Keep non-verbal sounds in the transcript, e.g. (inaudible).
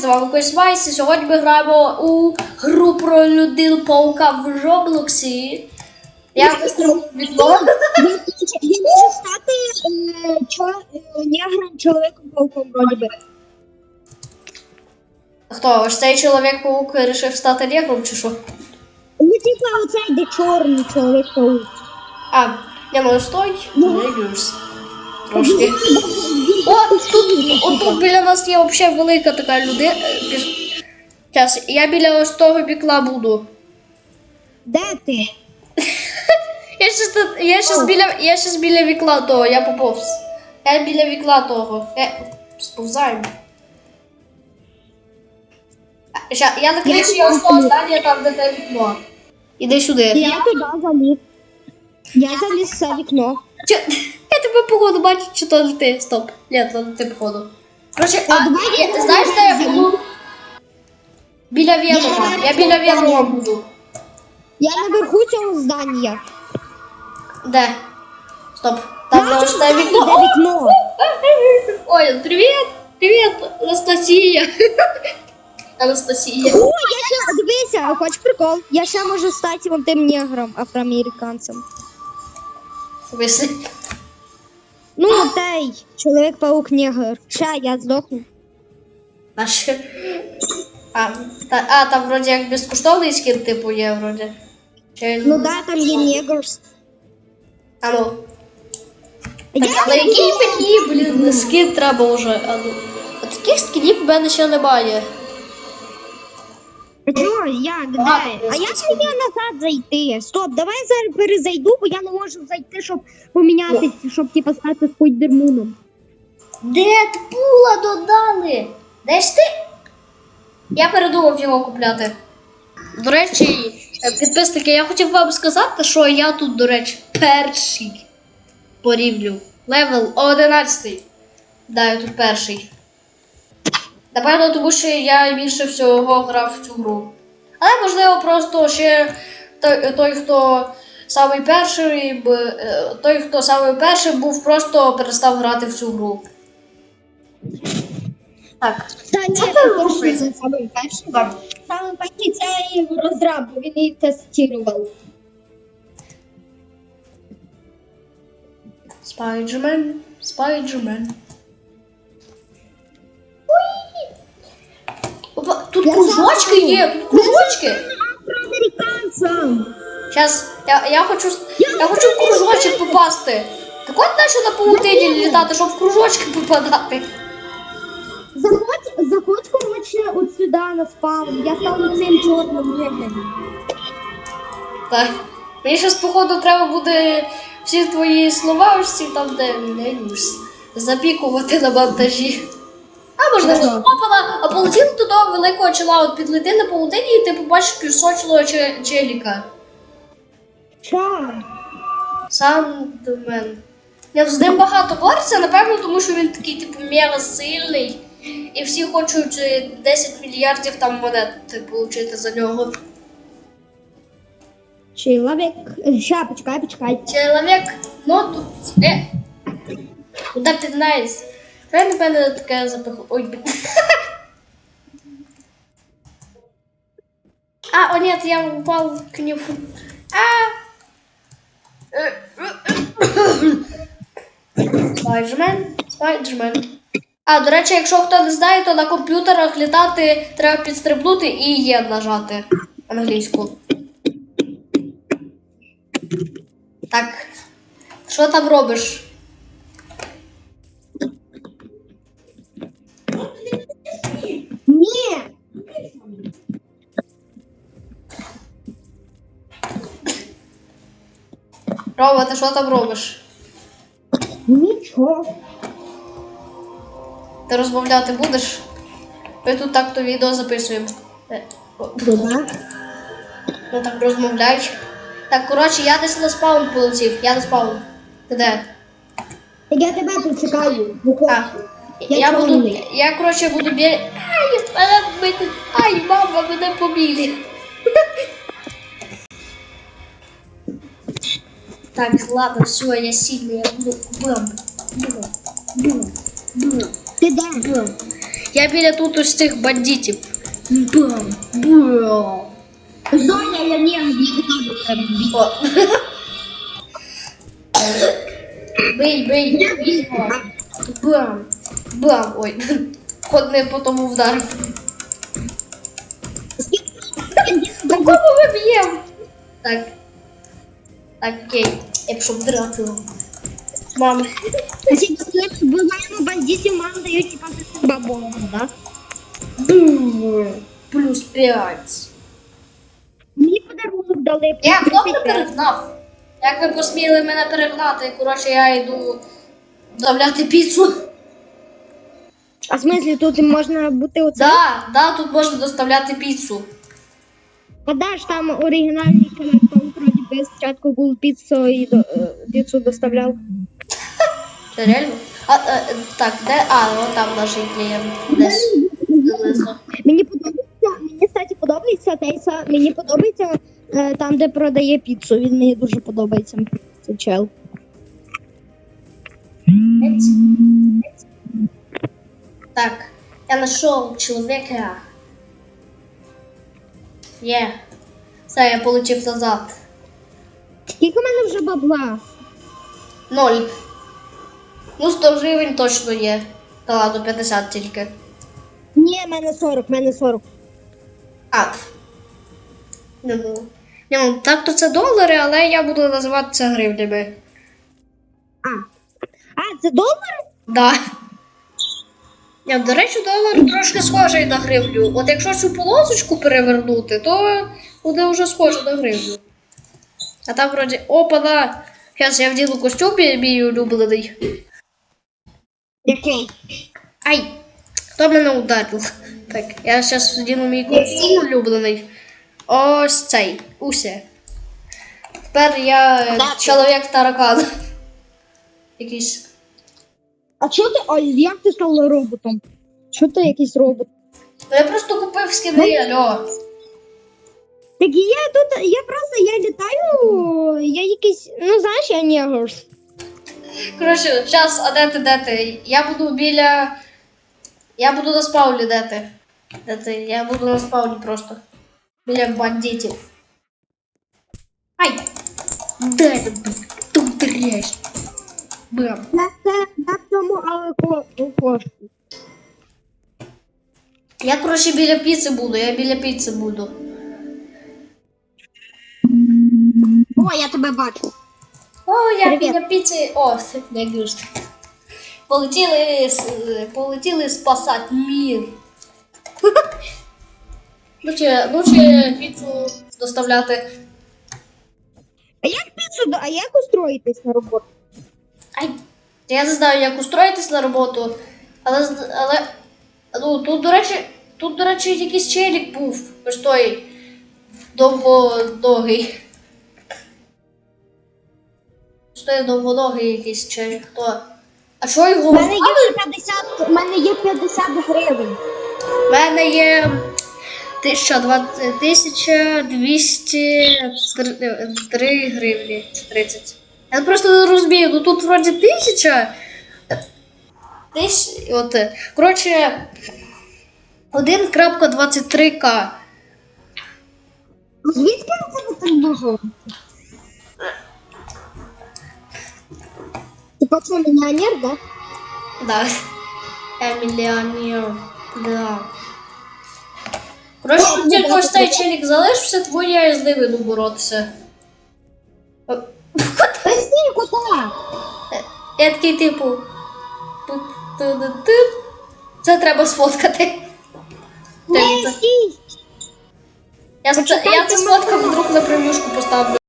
з вами Кось і сьогодні ми граємо у гру про людину паука в Роблоксі. Я вікно. Він він може стати е, е, негром чоловіком пауком вроді би. Хто? Ось цей чоловік паук вирішив стати негром чи що? Ну, типа оцей, де чорний чоловік паук. А, я ну стой, двигаюсь. Трошки. О, тут, от тут біля нас є взагалі велика така людина. Зараз, я біля ось того бікла буду. Де ти? (laughs) Я щас, тут- я щас біля, я щас біля вікла того, я поповз. Я біля вікла того. Я сповзаю. А, Ща, я на криші Я ось того здання, там де те вікно. Іди сюди. Я туди заліз. Я заліз за вікно. Чи, тебе походу бачу, чи то не ти. Стоп. Ні, то не ти походу. Короче, а, я, я знаєш, де я буду? Біля Венома. Я біля Венома буду. Я наверху цього здання. Де? Стоп. Там ось те Де вікно. вікно? (laughs) Ой, привіт! Привіт, Анастасія. (laughs) Анастасія. О, я ще, дивися, хоч прикол. Я ще можу стати тим негром, афроамериканцем. В смысле? Ну, той, чоловік-паук негр. Ще я здохну. Наш. А, та, а, там вроді як безкоштовний скін, типу, є вроді. Чи... Ну да, там є негр. А ну. Я Так, але який мені, блін, скін треба вже? А ну. А таких скінів в мене ще немає. Чого? Як? Де? А як мені назад зайти? Стоп, давай зараз перезайду, бо я не можу зайти, щоб помінятися, щоб типа стати спойдермуном. Дедпула додали! Де ж ти? Я передумав його купляти. До речі, е, підписники, я хотів вам сказати, що я тут, до речі, перший по рівню. Левел 11. Да, я тут перший. Напевно, тому що я більше всього грав в цю гру. Але можливо, просто ще той, той хто самий перший, е, той, хто самий перший був, просто перестав грати в цю гру. Так. Та ні, Це самий перший. Саме перший це розраб, бо він її тестував. Спайджермен, Спайджермен. Тут Я кружочки знаю. є, тут кружочки. Зараз, я, я хочу, я хочу в кружочок попасти. Так от нащо на паутині літати, щоб в кружочки попадати. Заходь, заходь, коротше, от сюди на спаун. Я стану цим чорним негром. Так. Мені зараз, походу, треба буде всі твої слова, ось ці там, де не запікувати на монтажі. А можливо, Ага. опала, а полетіли до великого чола, от підлети на паутині, і ти побачиш півсочного че- челіка. Ча? Сандмен. Я з ним багато бореться, напевно, тому що він такий, типу, мега сильний. І всі хочуть е, 10 мільярдів там монет типу, отримати за нього. Чоловік. Е, Ща, почекай, почекай. Чоловік, ну тут. Е. Куда ти знаєш? Я напевно таке запиху. Ой, блін. А, о нет, я упал к нему. А! Спайджермен, Спайджермен. А, до речі, якщо хто не знає, то на комп'ютерах літати треба підстрибнути і є нажати англійську. Так. Що там робиш? Рома, ти що там робиш? Нічого. Ти розмовляти будеш? Ми тут так то відео записуємо. Е, Дуда. Ну так розмовляй. Так, коротше, я десь на спаун полетів. Я на спаун. Ти де? Я тебе тут чекаю. А, Буквально. я, Я буду. Я, коротше, буду біля. Ай, мене вбити. Ай, мама, мене побили. Так, ладно, все, я сильный, я буду бам, бам, бам, бам, Ти де? бам. Я біля тут ось цих бандитів. Бам! Бам! Зоня, я не не О. Бий, бий, бий. Бам! Бам! Ой. Ход не по тому вдарив. До кого ми б'ємо? Так. Так, окей. Я пішов драти. Мам. Вбиваємо бандитів, мам дають типа бабону, да? Бум. Плюс 5. Мені подарунок дали. Я хто перегнав? Як ви посміли мене перегнати? Коротше, я йду доставляти піцу. А в смислі тут можна бути оце? Да, да, тут можна доставляти піцу. А да ж там оригінальний чоловік, там вроді би спочатку був піцу і до, е, піцу доставляв. Це реально? А, е, так, де? А, ну там наш клієнт. Знизу. Мені подобається, мені кстати подобається Тейса, мені подобається е, там, де продає піцу. Він мені дуже подобається. Цей чел. Так, я знайшов чоловіка. Є. Все, я полетів назад. Скільки в мене вже бабла? Ноль. Ну, 100 гривень точно є. Та ладно, 50 тільки. Ні, в мене 40, в мене 40. А. Не. Ні, ну, так то це долари, але я буду називати це гривнями. А. А, це долар? Да. Ні, до речі, долар трошки схожий на гривню. От якщо цю полосочку перевернути, то буде вже схоже на гривню. А там вроді. Опа, да. Зараз я вдіну костюм мій улюблений. Який? Ай! Хто мене ударив? Так, я зараз вдіну мій костюм улюблений. Ось цей. Усе. Тепер я е, чоловік таракан. Якийсь. А чого ти? А як ти стала роботом? Що ти якийсь робот? Ну я просто купив скини, алло. Так і я тут, я просто я літаю, я якийсь, ну знаєш, я негр. Коротше, час, а де ти, де ти? Я буду біля. Я буду на спавні, де ти? Де ти? Я буду на спавні просто. Біля бандитів. Ай! Де ти? Тут дрєш. Бам. На це на цьому але кошку. Я, коротше, біля піци буду, я біля піци буду. О, я тебе бачу. О, я біля піци. О, не гуш. Полетіли, полетіли спасати мір. (laughs) Лучше, лучше піцу доставляти. А як піцу, а як устроїтись на роботу? Ай, я не знаю, як устроїтись на роботу, але, але ну, тут, до речі, тут, до речі, якийсь челік був. Ось той довгоногий. Ось той довгоногий якийсь челік. Хто? А що його? У мене є 50, у мене є 50 гривень. У мене є 1200 1203 гривні 30. Я просто не розумію, ну тут вроді 1000. Десь, от, е, коротше, 1.23к. Звідки це так дуже? Що, мільйонер, да? Да. Я мільйонер. Да. Коротше, тільки ось цей челік залишився, тому я із ними йду боротися. Та стій, куди? Я такий типу. Це треба сфоткати. Не стій. Я, я це сфоткав, вдруг на прев'юшку поставлю.